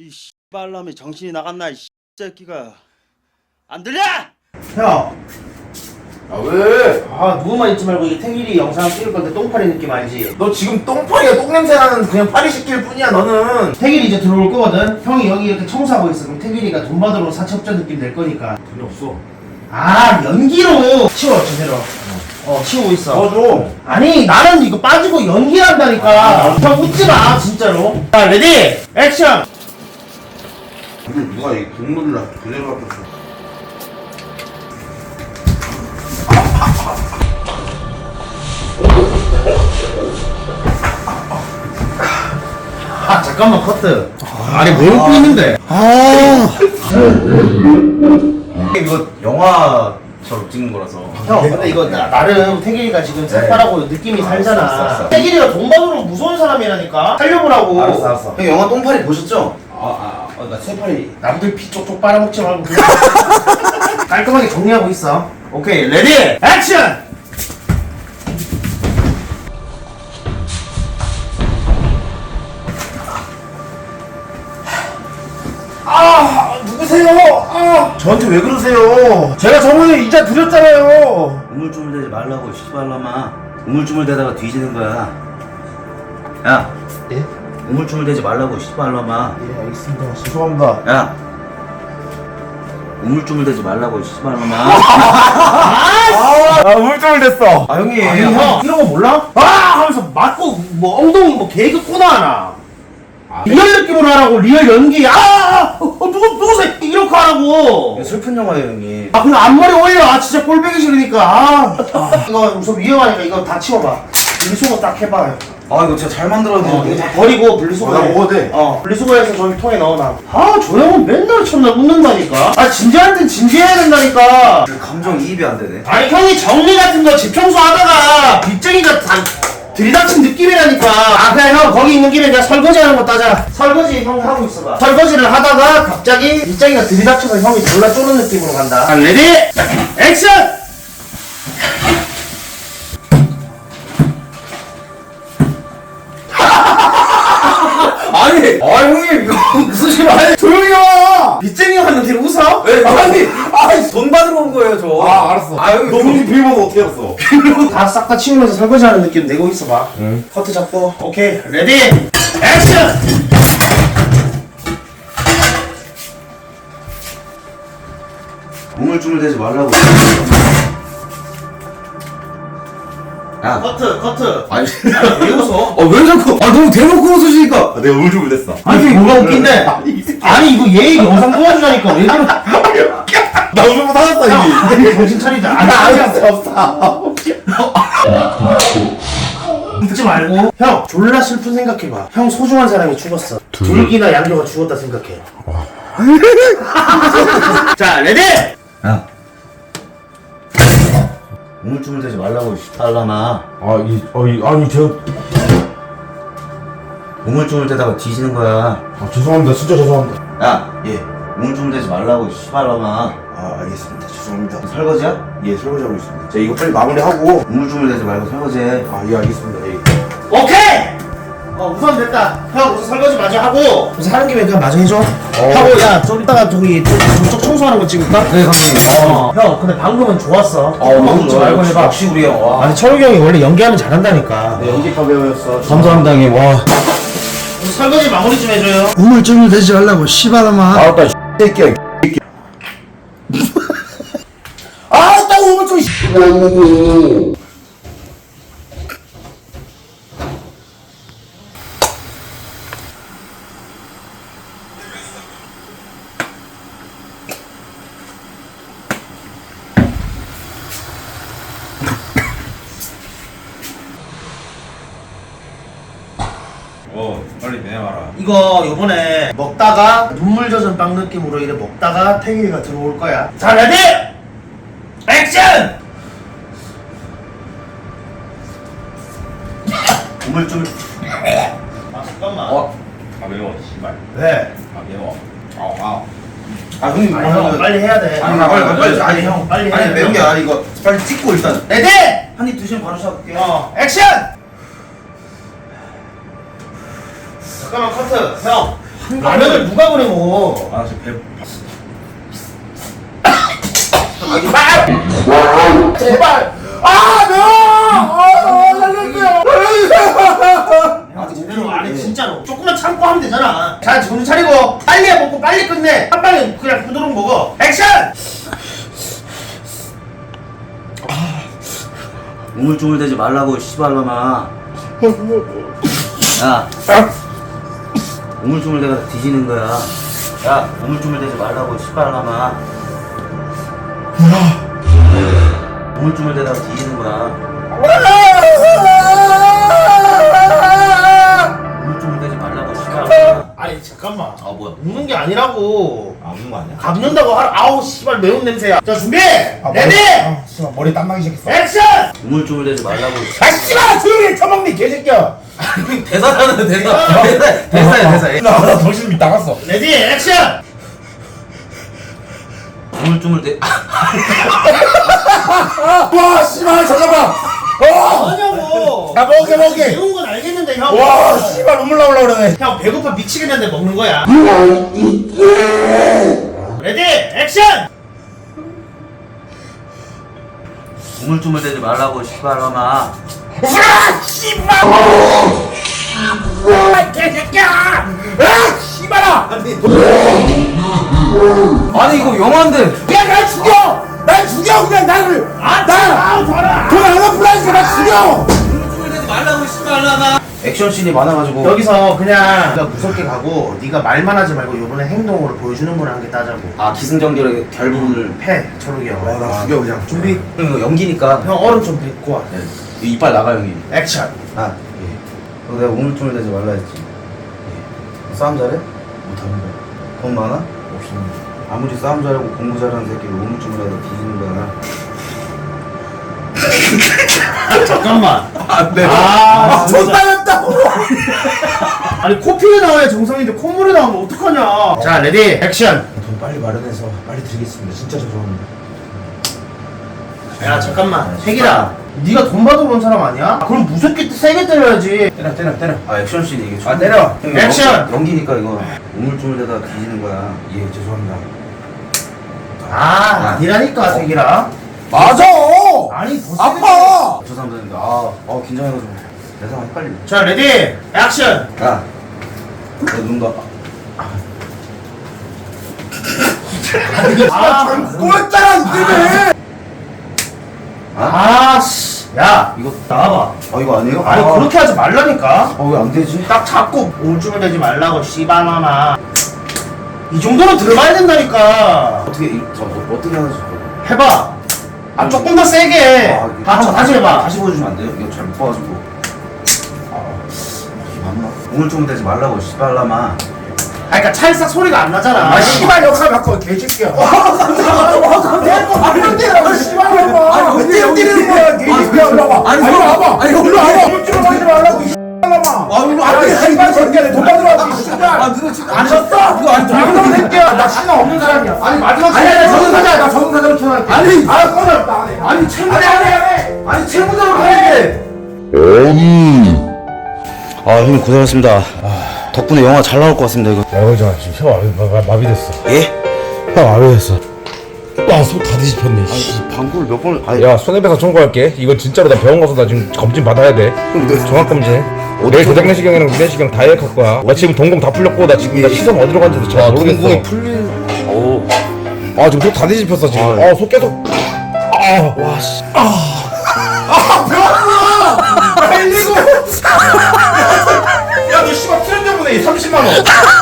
이 씨발놈이 정신이 나갔나 이 새끼가 안 들려? 형, 아 왜? 아 누구만 있지 말고 이 태길이 영상 찍을 건데 똥파리 느낌 알지? 너 지금 똥파리야 똥냄새 나는 그냥 파리 시킬 뿐이야 너는 태길이 이제 들어올 거거든. 형이 여기 이렇게 청소하고 있어. 그럼 태길이가 돈 받으러 사채업자 느낌 낼 거니까. 돈이 없어 아 연기로 치워 제대로. 어 치우고 있어. 넣어줘 아니 나는 이거 빠지고 연기한다니까. 형 웃지 마 진짜로. 자 레디 액션. 근데 누가 이 국물을 그대로 갖다 줘아 잠깐만 커트. 아니 뭐 웃고 있는데? 아. 이거 영화처럼 찍는 거라서 형 근데 이거 나, 나름 태길이가 지금 색깔하고 느낌이 살잖아 알았어, 알았어. 태길이가 돈 받으러 무서운 사람이라니까 살려보라고 형 영화 똥파리 보셨죠? 아아나 새파리 남들 피 쪽쪽 빨아먹지 말고 그냥 깔끔하게 정리하고 있어 오케이 레디 액션 아 누구세요? 아 저한테 왜 그러세요? 제가 저번에 이자 드렸잖아요 우물쭈물대지 말라고 씨발놈아 우물쭈물대다가 뒤지는 거야 야 예? 우물쭈물 대지 말라고 씨발놈아. 예 알겠습니다. 죄송합니다. 야 우물쭈물 대지 말라고 씨발놈아. 아 우물쭈물 됐어. 아 형님. 아니 형 이런 거 몰라? 아! 하면서 맞고 뭐 엉덩이 뭐 개그 꼬나 하나. 리얼 느낌으로 하라고 리얼 연기. 아, 아 어, 누구 누구세요 이렇게 하라고. 슬픈 영화예요 형님. 아 그냥 앞머리 올려. 아 진짜 꼴보기 싫으니까. 아, 아. 이거 우선 위험하니까 이거 다 치워봐. 분리수거 딱 해봐 아 이거 진짜 잘 어, 만들었는데 이거 다 버리고 분리수거 아, 나 먹어도 돼? 어 분리수거해서 저기 통에 넣어놔. 아저 형은 맨날 첫날 웃는다니까. 아 진지할 땐 진지해야 된다니까. 감정 이입이 안 되네. 아니 형이 정리 같은 거 집 청소하다가 빗쟁이가 다 들이닥친 느낌이라니까. 아 그냥 형 거기 있는 김에 내가 설거지 하는 거 따자. 설거지 형 하고 있어봐. 설거지를 하다가 갑자기 빗쟁이가 들이닥쳐서 형이 졸라 쪼는 느낌으로 간다. 자 레디! 액션 무슨 일 아니 조용히 와. 빗쟁이가 갔는데 웃어? 왜? 아니 아니 돈 받으러 온 거예요 저. 아 알았어. 아 형님 너 형님 비밀번호 어떻게 알았어? 다 싹 다 치우면서 설거지 하는 느낌 내고 있어봐. 응. 커트 잡고. 오케이 레디. 액션! 우물쭈물 대지 말라고 야. 커트 커트. 아니. 왜 웃어? 아 왜 자꾸 아 너무 대놓고 웃으시니까. 아, 내가 우물쭈물 됐어. 아니 뭐가 웃긴데? 아니 이거 얘 영상 도와주자니까 왜 그러 나 우물쭈물 사놨어 이미. 정신 차리자. 아니 나 아니. 알았어 없어. 웃지 말고. 형 졸라 슬픈 생각해봐. 형 소중한 사람이 죽었어. 둘기나 양교가 죽었다 생각해. 자 레디! 야 우물쭈물 대지 말라고 씨발놈아 아이 아 이 아니 제가 우물쭈물 대다가 뒤지는 거야. 아 죄송합니다. 진짜 죄송합니다. 야예 우물쭈물 대지 말라고 씨발놈아 아 알겠습니다. 죄송합니다. 설거지야? 예 설거지하고 있습니다. 자 이거 빨리 마무리하고. 우물쭈물 대지 말고 설거지해. 아 예 알겠습니다. 예. 오케이 어 우선 됐다. 형 우선 설거지 마저 하고. 우선 하는 김에 그냥 마저 해줘. 하고 야 좀 이따가 저기 저- 저쪽 청소하는 거 찍을까? 네 감독님. 어 형 근데 방금은 좋았어. 어 조금만 웃지 말고 해봐. 역시 우리 형 와. 아니 철욱이 형이 원래 연기하면 잘한다니까. 네, 연기파 배우였어. 감사합니다. 형님 와. 우선 설거지 마무리 좀 해줘요. 우물쭈물 대지 말라고 씨발아마 아따 이 새끼야. 아따 우물쭈물 어 빨리 내놔라. 이거 요번에 먹다가 눈물 젖은 빵 느낌으로 이래 먹다가 태길이가 들어올 거야. 자 레디! 액션! 우물쭈물 아 잠깐만. 어? 아 매워 씨발. 왜? 아 매워. 아아 아 형님 아니 형 빨리 해야 돼. 아니 빨리 빨리 빨리. 아니 형 빨리 해야 아니 돼. 매운 게 아니 이거 빨리 찍고 일단. 레디! 한 입 드시면 바로 시작할게요. 어. 액션 잠깐만 커트 형 라면을 누가 보내 먹어? 아 지금 배 제발. 아, 너! 아, 살려주세요. 아, 제대로 안 해, 진짜로. 조금만 참고 하면 되잖아. 자, 정신 차리고, 빨리 해 먹고 빨리 끝내. 한 방에 그냥 부드러운 먹어. 액션! 우물쭈물 대지 말라고 씨발놈아 야 우물쭈물 대가 뒤지는 거야 야 우물쭈물 대지 말라고 씨발놈아 우물쭈물 대다가 뒤지는 거야 우물쭈물 대지 말라고 씨발놈아 아니, 잠깐만. 아 뭐야 웃는 게 아니라고. 아 우는 거 아니야? 감는다고 하라. 아우, 씨발, 매운 냄새야. 자, 준비! 아, 레디! 아, 씨발 머리 땀 나기 시작했어. 액션! 우물쭈물 대지 말라고 아 씨발 조용히 해 처먹니 개새끼야. 대사잖아 대사 대사 대사야 대사 나 나 정신 이 나갔어. 레디, 액션! 우물쭈물 대 와 씨발 잠깐만. 와. 뭐냐고! 야 먹게 먹게. 매운 건 알겠는데, 형. 와 씨발 눈물 나올라 그러네. 형, 배고파 미치겠는데 먹는 거야. 레디, 액션! 우물쭈물 대지 말라고 씨발놈 아와 씨발. 아 개새끼야. 아 씨발아. 아니 이거 영화인데 야 날 죽여. 날 죽여 그냥 나를. 아 나 돈안 갚으라니까 나 죽여. 말라고 씨발놈아 액션 씬이 많아가지고 여기서 그냥 네가 무섭게 가고 네가 말만 하지 말고 이번에 행동으로 보여주는 한개 따자고 아 기승전결의 결부를 패 초록이 형 나 죽여 그냥. 준비 형 이거 연기니까 형 얼음 좀 뱉고 와 이 이빨 나가 형님 액션 아 예. 너 내가 우물쭈물 대지 말라 했지 예. 싸움 잘해? 못하는 거. 돈 많아? 없습니다. 아무리 싸움 잘하고 공부 잘하는 새끼를 우물쭈물하다 뒤지는 거야 잠깐만 안 돼. 아, 존나 맵다. 아니 코피가 나와야 정상인데 콧물이 나오면 어떡하냐 자 레디 액션 돈 빨리 마련해서 빨리 드리겠습니다. 진짜 죄송합니다. 야 잠깐만 색이라 네가 돈 받으러 온 사람 아니야? 그럼 무섭게 세게 때려야지 때려 때려 때려. 아 액션 씬 이게 아, 때려. 형, 액션! 연- 연기니까 이거 우물쭈물대다 뒤지는 거야 예 죄송합니다. 아 아니라니까 색이라 맞아. 아니 더 세게 아파. 저 사람들인데 아, 아 긴장해가지고 내 상황 헷갈리네 자 레디 액션 야, 너눈 봐. 아, 꼬였잖아 이때문에. 아씨 야 이거 나와봐 아 이거 아니에요? 아니 아, 그렇게 하지 말라니까 아, 왜 안 되지? 딱 잡고 우울증을 내지 말라고 씨발마마 이 정도는 들어가야 된다니까 어떻게 이, 저 뭐, 어떻게 하는지 해봐 아 조금 더 세게 아, 이게- 다시 다시 해봐 다시 보여주면 안 돼요? 이거 잘못 봐가지고. 아, 이게 맞나? 오늘 좀 되지 말라고 씨발라마. 아 그니까 찰싹 소리가 안 나잖아 아 씨발 역할 바꿔 개새끼야. 아니 때려 씨발 놈아. 아니 왜 때리는 거야 개새끼야 와봐. 아니 일로 와봐. 아니 일로 와봐. 물좀 하지 말라고 이 놈아. 아 일로 와봐. 씨발 새끼야 돈 받으러 왔지 씨발. 아 누가 지금 안 졌어? 이거 아니 장난 새끼야. 나 신나 없는 사람이야. 아니 마지막 아니 아니 저승 사자. 나 저승 사자로 켜놓을게. 아니 아 꺼져 나 안 해. 아니 채무자 아니 아니 아니 채무자로 가야게. 아, 형님 고생하셨습니다. 덕분에 영화 잘 나올 것 같습니다, 이거. 야, 그죠. 지금 혀 마비, 마, 마 비됐어. 예? 혀 마비됐어. 와, 속다 뒤집혔네. 씨. 방구를 몇 번을, 아니, 야, 손해배상 청구할게. 이건 진짜로 나 병원 가서 나 지금 검진 받아야 돼. 종합검진. 내일 대장내시경이랑 위내시경 다 예약할 거야. 나 지금 동공 다 풀렸고, 나 지금 나 시선 어디로 간지도 잘 모르겠어. 동공이 풀린, 오. 아, 지금 속 다 뒤집혔어, 지금. 아, 아, 속 계속. 아, 와, 씨. 아 mano?